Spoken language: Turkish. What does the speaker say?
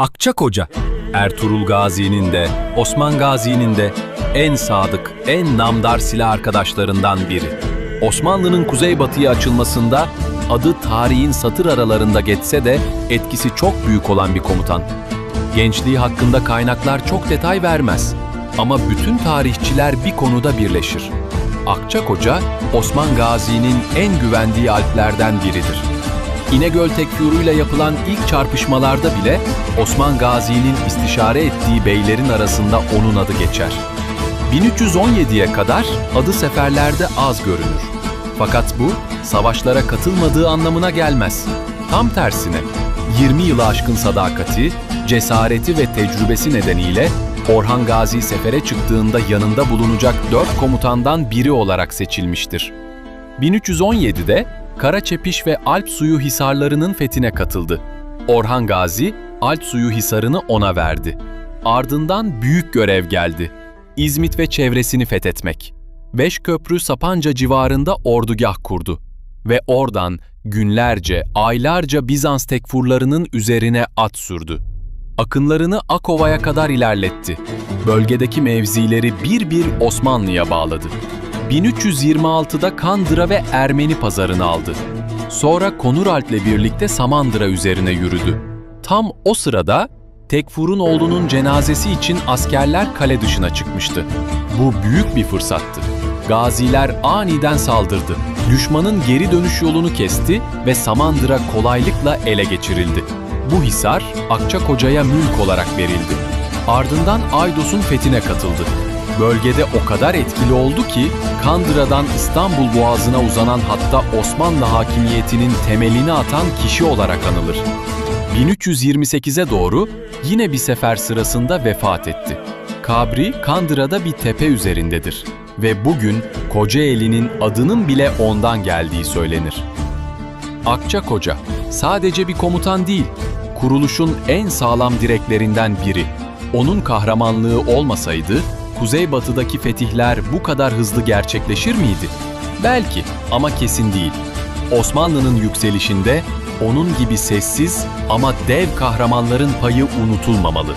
Akçakoca, Ertuğrul Gazi'nin de, Osman Gazi'nin de en sadık, en namdar silah arkadaşlarından biri. Osmanlı'nın kuzeybatıya açılmasında adı tarihin satır aralarında geçse de etkisi çok büyük olan bir komutan. Gençliği hakkında kaynaklar çok detay vermez. Ama bütün tarihçiler bir konuda birleşir. Akçakoca, Osman Gazi'nin en güvendiği alplerden biridir. İnegöl Tekfuruyla yapılan ilk çarpışmalarda bile Osman Gazi'nin istişare ettiği beylerin arasında onun adı geçer. 1317'ye kadar adı seferlerde az görünür. Fakat bu, savaşlara katılmadığı anlamına gelmez. Tam tersine, 20 yılı aşkın sadakati, cesareti ve tecrübesi nedeniyle Orhan Gazi sefere çıktığında yanında bulunacak dört komutandan biri olarak seçilmiştir. 1317'de Karaçepiş ve Alp Suyu Hisarlarının fethine katıldı. Orhan Gazi, Alp Suyu Hisarını ona verdi. Ardından büyük görev geldi. İzmit ve çevresini fethetmek. Beşköprü Sapanca civarında ordugah kurdu. Ve oradan günlerce, aylarca Bizans tekfurlarının üzerine at sürdü. Akınlarını Akova'ya kadar ilerletti. Bölgedeki mevzileri bir bir Osmanlı'ya bağladı. 1326'da Kandıra ve Ermeni pazarını aldı. Sonra Konuralp'le birlikte Samandıra üzerine yürüdü. Tam o sırada Tekfur'un oğlunun cenazesi için askerler kale dışına çıkmıştı. Bu büyük bir fırsattı. Gaziler aniden saldırdı. Düşmanın geri dönüş yolunu kesti ve Samandıra kolaylıkla ele geçirildi. Bu hisar Akçakoca'ya mülk olarak verildi. Ardından Aydos'un fethine katıldı. Bölgede o kadar etkili oldu ki Kandıra'dan İstanbul Boğazı'na uzanan hatta Osmanlı hakimiyetinin temelini atan kişi olarak anılır. 1328'e doğru yine bir sefer sırasında vefat etti. Kabri Kandıra'da bir tepe üzerindedir ve bugün Kocaeli'nin adının bile ondan geldiği söylenir. Akçakoca sadece bir komutan değil, kuruluşun en sağlam direklerinden biri. Onun kahramanlığı olmasaydı kuzeybatıdaki fetihler bu kadar hızlı gerçekleşir miydi? Belki ama kesin değil. Osmanlı'nın yükselişinde onun gibi sessiz ama dev kahramanların payı unutulmamalı.